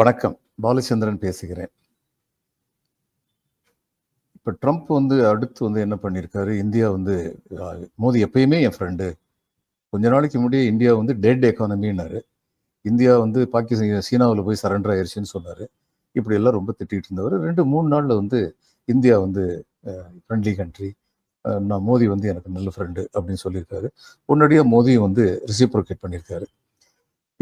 வணக்கம். பாலச்சந்திரன் பேசுகிறேன். இப்போ ட்ரம்ப் வந்து அடுத்து வந்து என்ன பண்ணியிருக்காரு இந்தியா வந்து மோதி எப்பயுமே என் ஃப்ரெண்டு கொஞ்ச நாளைக்கு முன்னாடியே இந்தியா வந்து டெட் எக்கானமின்னாரு இந்தியா வந்து பாகிஸ்தான் சீனாவில் போய் சரண்டர் ஆயிடுச்சுன்னு சொன்னார். இப்படி எல்லாம் ரொம்ப திட்டிகிட்டு இருந்தவர். ரெண்டு மூணு நாளில் வந்து இந்தியா வந்து ஃப்ரெண்ட்லி கண்ட்ரி நான் மோதி வந்து எனக்கு நல்ல ஃப்ரெண்டு அப்படின்னு சொல்லியிருக்காரு உடனடியாக மோதியும் வந்து ரிசிப்ரோகேட் பண்ணியிருக்காரு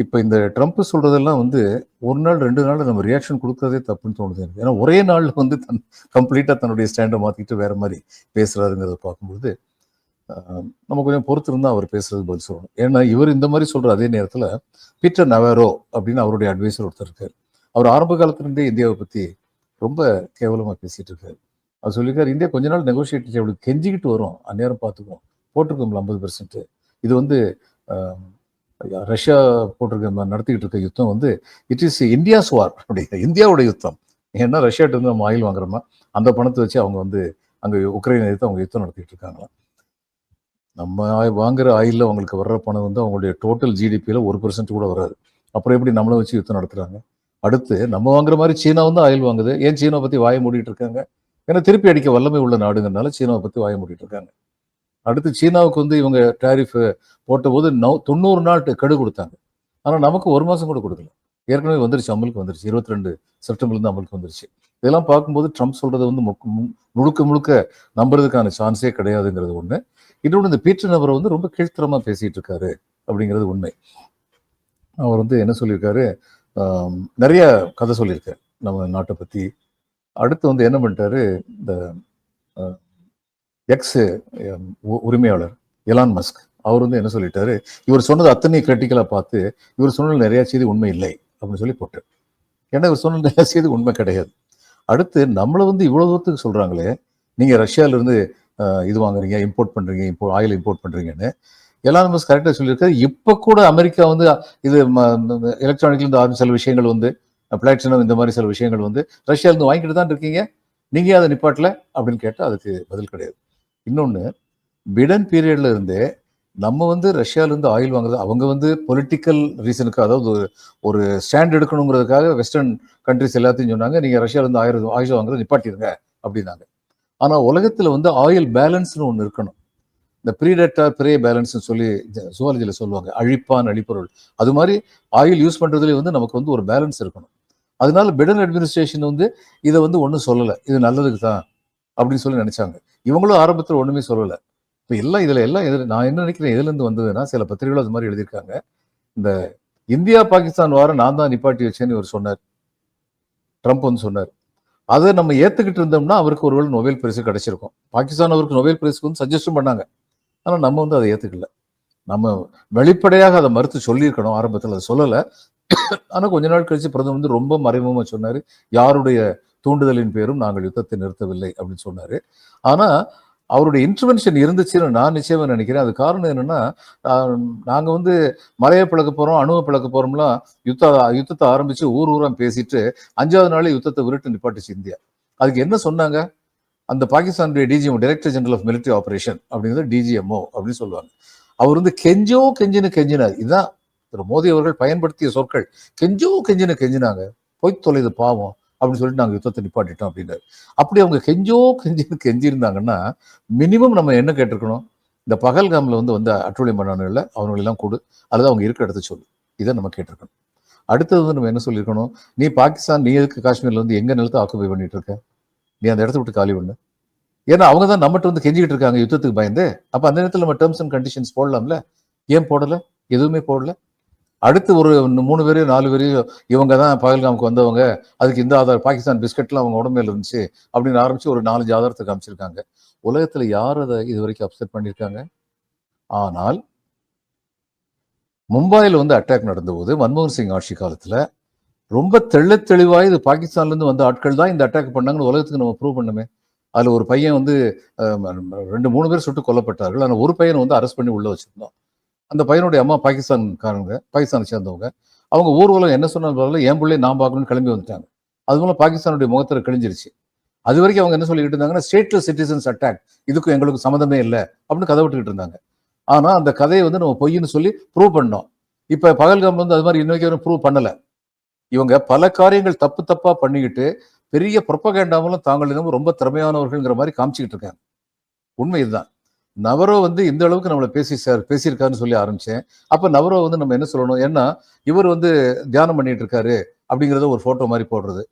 இப்போ இந்த ட்ரம்ப் சொல்றதெல்லாம் வந்து ஒரு நாள் ரெண்டு நாள் நம்ம ரியாக்ஷன் கொடுக்கறதே தப்புன்னு தோணுது எனக்கு. ஏன்னா ஒரே நாள்ல வந்து தன் கம்ப்ளீட்டாக தன்னுடைய ஸ்டாண்டை மாற்றிக்கிட்டு வேற மாதிரி பேசுறாருங்கிறத பார்க்கும்பொழுது நம்ம கொஞ்சம் பொறுத்து இருந்தால் அவர் பேசுறது பதில் சொல்லணும். ஏன்னா இவர் இந்த மாதிரி சொல்ற அதே நேரத்தில் பீட்டர் நவேரோ அப்படின்னு அவருடைய அட்வைசர் ஒருத்தர் இருக்கார். அவர் ஆரம்ப காலத்திலிருந்தே இந்தியாவை பற்றி ரொம்ப கேவலமாக பேசிட்டு இருக்காரு. அவர் சொல்லியிருக்காரு இந்தியா கொஞ்ச நாள் நெகோசியேட் அவளுக்கு கெஞ்சிக்கிட்டு வரும். அந்நேரம் பார்த்துக்குவோம். போட்டிருக்கோம்ல ஐம்பது பெர்சன்ட்டு இது வந்து ரஷ்யா போட்டிருக்க நடத்திக்கிட்டு இருக்க யுத்தம் வந்து இட் இஸ் இந்தியாஸ் வார் அப்படி இந்தியாவோட யுத்தம். ஏன்னா ரஷ்யாட்ட இருந்து நம்ம ஆயில் வாங்குறோமா? அந்த பணத்தை வச்சு அவங்க வந்து அங்கே உக்ரைன் எதிர்த்து அவங்க யுத்தம் நடத்திட்டு இருக்காங்களாம் நம்ம வாங்குற ஆயிலில் அவங்களுக்கு வர்ற பணம் வந்து அவங்களுடைய டோட்டல் ஜிடிபியில் ஒரு பெர்சன்ட் கூட வராது. அப்புறம் எப்படி நம்மளை வச்சு யுத்தம் நடத்துறாங்க? அடுத்து நம்ம வாங்குற மாதிரி சீனா வந்து ஆயில் வாங்குது. ஏன் சீனாவை பற்றி வாய மூடிட்டு இருக்காங்க? ஏன்னா திருப்பி அடிக்க வல்லமை உள்ள நாடுங்கிறனால சீனாவை பற்றி வாய மூடிட்டு இருக்காங்க. அடுத்து சீனாவுக்கு வந்து இவங்க டேரிஃப் போட்டபோது நவ் தொண்ணூறு நாள் கெடு கொடுத்தாங்க. ஆனால் நமக்கு ஒரு மாதம் கூட கொடுக்கல. ஏற்கனவே வந்துருச்சு அமலுக்கு வந்துருச்சு. இருபத்தி ரெண்டு செப்டம்பர்லேருந்து அமலுக்கு வந்துருச்சு. இதெல்லாம் பார்க்கும்போது ட்ரம்ப் சொல்றது வந்து முக்கு- மு- முழுக்க முழுக்க நம்புறதுக்கான சான்ஸே கிடையாதுங்கிறது ஒன்று இன்னொன்று இந்த பீட்டர் நபரை வந்து ரொம்ப கீழ்த்தரமாக பேசிகிட்டு இருக்காரு அப்படிங்கிறது உண்மை. அவர் வந்து என்ன சொல்லியிருக்காரு? நிறைய கதை சொல்லியிருக்காரு நம்ம நாட்டை பற்றி அடுத்து வந்து என்ன பண்ணிட்டாரு? இந்த எக்ஸ் உரிமையாளர் எலான் மஸ்க் அவர் வந்து என்ன சொல்லிட்டாரு? இவர் சொன்னது அத்தனை கிரிட்டிக்கலாக பார்த்து இவர் சொன்னது நிறைய செய்தி உண்மை இல்லை அப்படின்னு சொல்லி போட்டார் ஏன்னா இவர் சொன்னது நிறைய செய்தி உண்மை கிடையாது. அடுத்து நம்மளை வந்து இவ்வளோ தூரத்துக்கு சொல்கிறாங்களே நீங்கள் ரஷ்யால இருந்து இது வாங்குறீங்க இம்போர்ட் பண்ணுறீங்க இப்போ ஆயில் இம்போர்ட் பண்ணுறீங்கன்னு எலான் மஸ்க் கரெக்டாக சொல்லியிருக்காரு. இப்போ கூட அமெரிக்கா வந்து இது எலக்ட்ரானிக்லேருந்து ஆரம்பிச்ச சில விஷயங்கள் வந்து பிளாட்டினம் இந்த மாதிரி சில விஷயங்கள் வந்து ரஷ்யாவிலேருந்து வாங்கிட்டு தான் இருக்கீங்க. நீங்கள் அதை நிப்பாட்டில்? அப்படின்னு கேட்டால் அதுக்கு பதில் கிடையாது. இன்னொன்று பிடன் பீரியட்ல இருந்தே நம்ம வந்து ரஷ்யாவிலேருந்து ஆயில் வாங்குறது அவங்க வந்து பொலிட்டிக்கல் ரீசனுக்கு அதாவது ஒரு- ஒரு ஸ்டாண்ட் எடுக்கணுங்கிறதுக்காக வெஸ்டர்ன் கண்ட்ரிஸ் எல்லாத்தையும் சொன்னாங்க நீங்கள் ரஷ்யாவிலேருந்து ஆயிரம் ஆயில் வாங்குறது நிப்பாட்டிருங்க அப்படின்னாங்க. ஆனால் உலகத்தில் வந்து ஆயில் பேலன்ஸ்னு ஒன்று இருக்கணும். இந்த ப்ரீடெக்டார் பிரே பேலன்ஸ்னு சொல்லி சுவாலஜியில் சொல்லுவாங்க அழிப்பான் அழிப்பொருள் அது மாதிரி ஆயில் யூஸ் பண்ணுறதுலேயே வந்து நமக்கு வந்து ஒரு பேலன்ஸ் இருக்கணும். அதனால பிடன் அட்மினிஸ்ட்ரேஷன் வந்து இதை வந்து ஒன்றும் சொல்லலை. இது நல்லதுக்கு தான் அப்படின்னு சொல்லி நினைச்சாங்க. இவங்களும் ஆரம்பத்தில் ஒன்றுமே சொல்லலை. இப்போ எல்லாம் இதில் எல்லாம் எதிர் நான் என்ன நினைக்கிறேன் எதுலேருந்து வந்ததுன்னா சில பத்திரிகைகள் அது மாதிரி எழுதியிருக்காங்க. இந்த இந்தியா பாகிஸ்தான் வாரம் நான் தான் நிப்பாட்டி வச்சேன்னு இவர் சொன்னார். ட்ரம்ப் வந்து சொன்னார். அதை நம்ம ஏற்றுக்கிட்டு இருந்தோம்னா அவருக்கு ஒருவேளை நொபேல் பரிசு கிடைச்சிருக்கும். பாகிஸ்தான் அவருக்கு நொபேல் பரிசுக்கு வந்து சஜஸ்டும் பண்ணாங்க. ஆனால் நம்ம வந்து அதை ஏற்றுக்கல நம்ம வெளிப்படையாக அதை மறுத்து சொல்லியிருக்கணும். ஆரம்பத்தில் அதை சொல்லலை. ஆனால் கொஞ்ச நாள் கழிச்சு பிரதமர் வந்து ரொம்ப மறைமுகமாக சொன்னார். யாருடைய தூண்டுதலின் பேரும் நாங்கள் யுத்தத்தை நிறுத்தவில்லை அப்படின்னு சொன்னார். ஆனால் அவருடைய இன்டர்வென்ஷன் இருந்துச்சுன்னு நான் நிச்சயமாக நினைக்கிறேன். அது காரணம் என்னென்னா நாங்கள் வந்து மலையை பிளக்க போகிறோம் அணுவை பிளக்க போகிறோம்லாம் யுத்த யுத்தத்தை ஆரம்பித்து ஊர் ஊராக பேசிட்டு அஞ்சாவது நாளே யுத்தத்தை விருட்டு நிப்பாட்டுச்சு இந்தியா. அதுக்கு என்ன சொன்னாங்க? அந்த பாகிஸ்தானுடைய DGM director general of military operation அப்படிங்கிறது டிஜிஎம்ஓ அப்படின்னு சொல்லுவாங்க. அவர் வந்து கெஞ்சோ கெஞ்சினு கெஞ்சினார். இதுதான் திரு மோடி அவர்கள் பயன்படுத்திய சொற்கள். கெஞ்சோ கெஞ்சினு கெஞ்சினாங்க. போய் தொலைது பாவம். அப்படின்னு சொல்லிட்டு நாங்கள் யுத்தத்தை நிப்பாட்டிட்டோம் அப்படின்னாரு. அப்படி அவங்க கெஞ்சோ கெஞ்சின்னு கெஞ்சிருந்தாங்கன்னா மினிமம் நம்ம என்ன கேட்டிருக்கணும்? இந்த பகல்காமில் வந்து வந்து அட்டுழியம் பண்ணானுல அவங்களெல்லாம் கொடு. அல்லது அவங்க இருக்கிற இடத்த சொல்லு. இதை நம்ம கேட்டிருக்கணும். அடுத்தது வந்து நம்ம என்ன சொல்லியிருக்கணும்? நீ பாகிஸ்தான் நீ எதுக்கு காஷ்மீர்ல வந்து எங்கள் நிலத்தை ஆக்குபை பண்ணிட்டு இருக்க? நீ அந்த இடத்த விட்டு காலி பண்ணு. ஏன்னா அவங்க தான் நம்மகிட்ட வந்து கெஞ்சிக்கிட்டு இருக்காங்க யுத்தத்துக்கு பயந்து. அப்போ அந்த நேரத்தில் நம்ம டேர்ம்ஸ் அண்ட் கண்டிஷன்ஸ் போடலாம்ல? ஏன் போடலை? எதுவுமே போடலை? அடுத்து ஒரு மூணு பேரையும் நாலு பேரையும் இவங்க தான் பகல்காமுக்கு வந்தவங்க. அதுக்கு இந்த ஆதார் பாகிஸ்தான் பிஸ்கட்லாம் அவங்க உடம்புல இருந்துச்சு அப்படின்னு ஆரம்பிச்சு ஒரு நாலஞ்சு ஆதாரத்தை காமிச்சிருக்காங்க. உலகத்தில் யார் அதை இது வரைக்கும் அப்செட் பண்ணியிருக்காங்க? ஆனால் மும்பையில் வந்து அட்டாக் நடந்தபோது மன்மோகன் சிங் ஆட்சி காலத்தில் ரொம்ப தெள்ள தெளிவாக இது பாகிஸ்தான்லேருந்து வந்த ஆட்கள் தான் இந்த அட்டாக் பண்ணாங்கன்னு உலகத்துக்கு நம்ம ப்ரூவ் பண்ணுமே. அதில் ஒரு பையன் வந்து ரெண்டு மூணு பேர் சுட்டு கொல்லப்பட்டார்கள். ஆனால் ஒரு பையனை வந்து அரெஸ்ட் பண்ணி உள்ளே வச்சுருந்தோம். அந்த பையனுடைய அம்மா பாகிஸ்தான்காரங்க பாகிஸ்தானை சேர்ந்தவங்க. அவங்க ஊர்வலம் என்ன சொன்னாலும் பரவாயில்ல என் பிள்ளை நான் பார்க்கணும்னு கிளம்பி வந்துட்டாங்க. அது மூலம் பாகிஸ்தானுடைய முகத்தில் கிழிஞ்சிருச்சு. அது வரைக்கும் அவங்க என்ன சொல்லிக்கிட்டு இருந்தாங்கன்னா ஸ்டேட்லெஸ் சிட்டிசன்ஸ் அட்டாக் இதுக்கும் எங்களுக்கு சம்மந்தமே இல்லை. அப்படின்னு கதை விட்டுக்கிட்டு இருந்தாங்க. ஆனால் அந்த கதையை வந்து நம்ம பொய்ன்னு சொல்லி ப்ரூவ் பண்ணோம். இப்ப பகல்காம் வந்து அது மாதிரி இன்னைக்கு வரைக்கும் ப்ரூவ் பண்ணல. இவங்க பல காரியங்கள் தப்பு தப்பா பண்ணிக்கிட்டு பெரிய புறப்பகேண்டாமலும் தாங்கள் இன்னமும் ரொம்ப திறமையானவர்கள்ங்கிற மாதிரி காமிச்சிக்கிட்டு இருக்காங்க. உண்மை இதுதான். நவரோ வந்து இந்த அளவுக்கு நம்மளை பேசி சார் பேசியிருக்காருன்னு சொல்லி ஆரம்பிச்சேன். அப்ப நவரோ வந்து நம்ம என்ன சொல்லணும்? ஏன்னா இவர் வந்து தியானம் பண்ணிட்டு இருக்காரு அப்படிங்கறத ஒரு போட்டோ மாதிரி போடுறது.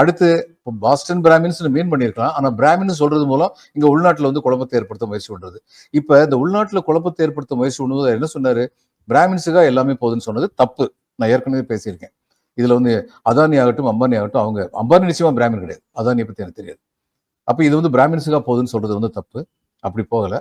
அடுத்து இப்போ பாஸ்டன் பிராமின்ஸ் மீன் பண்ணியிருக்கலாம். ஆனால் பிராமின் சொல்றது மூலம் இங்கே உள்நாட்டில் வந்து குழப்பத்தை ஏற்படுத்த முயற்சி பண்ணுறது இப்போ இந்த உள்நாட்டில் குழப்பத்தை ஏற்படுத்த முயற்சி பண்ணுவது என்ன சொன்னாரு? பிராமின்ஸுக்காக எல்லாமே போகுதுன்னு சொன்னது தப்பு. நான் ஏற்கனவே பேசியிருக்கேன். இதில் வந்து அதானி ஆகட்டும் அம்பானி ஆகட்டும் அவங்க அம்பானி நிச்சயமா பிராமின் கிடையாது. அதானியை பற்றி எனக்கு தெரியாது. அப்போ இது வந்து பிராமின்ஸுக்காக போகுதுன்னு சொல்றது வந்து தப்பு. அப்படி போகல.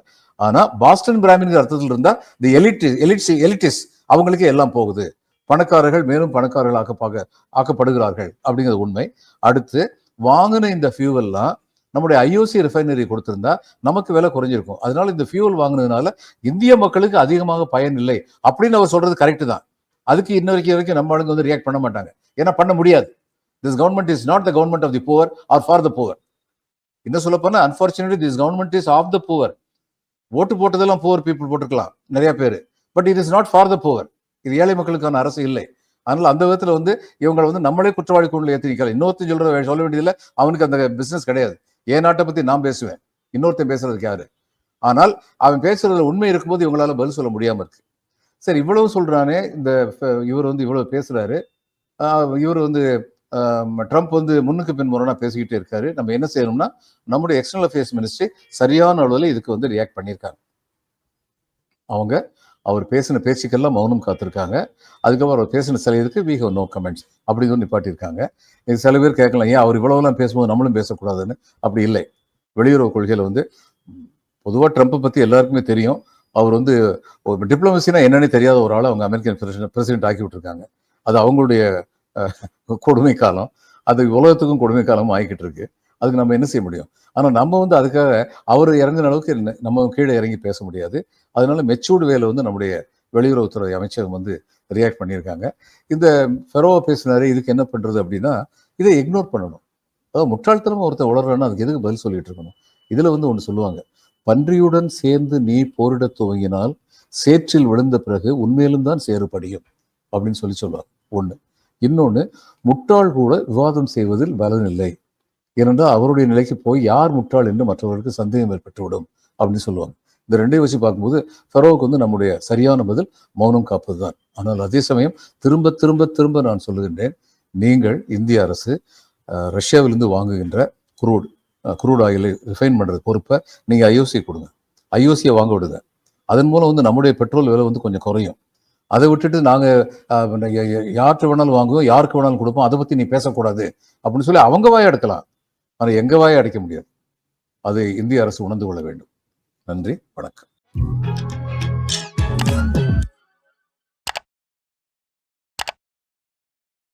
ஆனா பாஸ்டன் பிராமின் அர்த்தத்தில் இருந்தா இந்த எலிட் எலிட்ஸ் எலிட்டிஸ் அவங்களுக்கே எல்லாம் போகுது. பணக்காரர்கள் மேலும் பணக்காரர்கள் ஆக்கப்பாக ஆக்கப்படுகிறார்கள் அப்படிங்கிறது உண்மை. அடுத்து வாங்கின இந்த ஃபியூவல்லாம் நம்முடைய ஐஓசி ரிஃபைனரி கொடுத்திருந்தா நமக்கு விலை குறைஞ்சிருக்கும். அதனால இந்த ஃபியூவல் வாங்கினதுனால இந்திய மக்களுக்கு அதிகமாக பயன் இல்லை அப்படின்னு அவர் சொல்றது கரெக்டு தான். அதுக்கு இன்ன வரைக்கும் வரைக்கும் நம்ம ஆளுங்க வந்து ரியாக்ட் பண்ண மாட்டாங்க. ஏன்னா பண்ண முடியாது. This government is not the government of the poor or for the poor இன்னும் சொல்ல போனா unfortunately this government is of the poor ஓட்டு போட்டதெல்லாம் புவர் பீப்புள் போட்டிருக்கலாம் நிறைய பேர். But it is not for the poor இது ஏழை மக்களுக்கான அரசு இல்லை. அதனால அந்த விதத்தில் வந்து இவங்களை வந்து நம்மளே குற்றவாளி கொண்டு ஏற்றி இன்னொருத்தர் சொல்ற சொல்ல வேண்டியதில்ல. அவனுக்கு அந்த பிசினஸ் கிடையாது. என் நாட்டை பத்தி நான் பேசுவேன். இன்னொருத்தன் பேசுறதுக்கு யாரு? ஆனால் அவன் பேசுறதுல உண்மை இருக்கும்போது இவங்களால பதில் சொல்ல முடியாம இருக்கு. சரி இவ்வளவு சொல்றானே இந்த இவர் வந்து இவ்வளவு பேசுறாரு. இவர் வந்து ட்ரம்ப் வந்து முன்னுக்கு பின் முரணா பேசிக்கிட்டே இருக்காரு. நம்ம என்ன செய்யணும்னா நம்முடைய எக்ஸ்டர்னல் அஃபேர்ஸ் மினிஸ்ட்ரி சரியான அளவில் இதுக்கு வந்து ரியாக்ட் பண்ணியிருக்காங்க. அவங்க அவர் பேசின பேச்சுக்கெல்லாம் மௌனம் காத்திருக்காங்க. அதுக்கப்புறம் அவர் பேசின சில இதுக்கு வி ஹவ் நோ கமெண்ட்ஸ் அப்படி வந்து நிப்பாட்டியிருக்காங்க. இது சில பேர் கேட்கலாம் ஏன் அவர் இவ்வளவுலாம் பேசும்போது நம்மளும் பேசக்கூடாதுன்னு? அப்படி இல்லை. வெளியுறவு கொள்கையில் வந்து பொதுவாக ட்ரம்ப்பை பற்றி எல்லாருக்குமே தெரியும். அவர் வந்து ஒரு டிப்ளமசினா என்னன்னு தெரியாத ஒரு ஆள் அவங்க அமெரிக்கன் பிரசிடென்ட் ஆக்கி விட்டுருக்காங்க. அது அவங்களுடைய கொடுமை காலம் அது உலகத்துக்கும் கொடுமை காலம் ஆகிக்கிட்டு இருக்கு அதுக்கு நம்ம என்ன செய்ய முடியும்? ஆனால் நம்ம வந்து அதுக்காக அவர் இறங்குன அளவுக்கு நம்ம கீழே இறங்கி பேச முடியாது. அதனால மெச்சூர்டு வேலை வந்து நம்முடைய வெளியுறவுத்துறை அமைச்சகம் வந்து ரியாக்ட் பண்ணியிருக்காங்க. இந்த ஃபெரோவா பேசினாரு இதுக்கு என்ன பண்ணுறது அப்படின்னா இதை இக்னோர் பண்ணணும். அதாவது முட்டாள்தனமாக ஒருத்தர் உளறான்னா அதுக்கு எதுக்கு பதில் சொல்லிட்டு இருக்கணும்? இதில் வந்து ஒன்று சொல்லுவாங்க. பன்றியுடன் சேர்ந்து நீ போரிடத் துவங்கினால் சேற்றில் விழுந்த பிறகு உண்மையிலும் தான் சேறுபடியும் அப்படின்னு சொல்லி சொல்லுவாங்க. ஒன்று இன்னொன்று முட்டாள் கூட விவாதம் செய்வதில் பலனில்லை. இல்லை ஏனென்றால் அவருடைய நிலைக்கு போய் யார் முட்டாள் என்று மற்றவர்களுக்கு சந்தேகம் ஏற்பட்டுவிடும் அப்படின்னு சொல்லுவாங்க. இந்த ரெண்டையும் வச்சு பார்க்கும்போது ஃபெரோவுக்கு வந்து நம்முடைய சரியான பதில் மௌனம் காப்பது தான் ஆனால் அதே சமயம் திரும்ப திரும்ப திரும்ப நான் சொல்லுகின்றேன் நீங்கள் இந்திய அரசு ரஷ்யாவிலிருந்து வாங்குகின்ற குரூட் குரூட் ஆயிலை ரிஃபைன் பண்ணுறது பொறுப்பை நீங்கள் ஐஓசி கொடுங்க. ஐஓசியை வாங்க விடுங்க. அதன் மூலம் வந்து நம்முடைய பெட்ரோல் விலை வந்து கொஞ்சம் குறையும். அதை விட்டுட்டு நாங்கள் யார்கிட்ட வேணாலும் வாங்குவோம் யாருக்கு வேணாலும் கொடுப்போம் அதை பற்றி நீ பேசக்கூடாது அப்படின்னு சொல்லி அவங்க வாயை அடக்கலாம் ஆனால் எங்கள் வாயை அடைக்க முடியாது. அதை இந்திய அரசு உணர்ந்து கொள்ள வேண்டும். நன்றி வணக்கம்.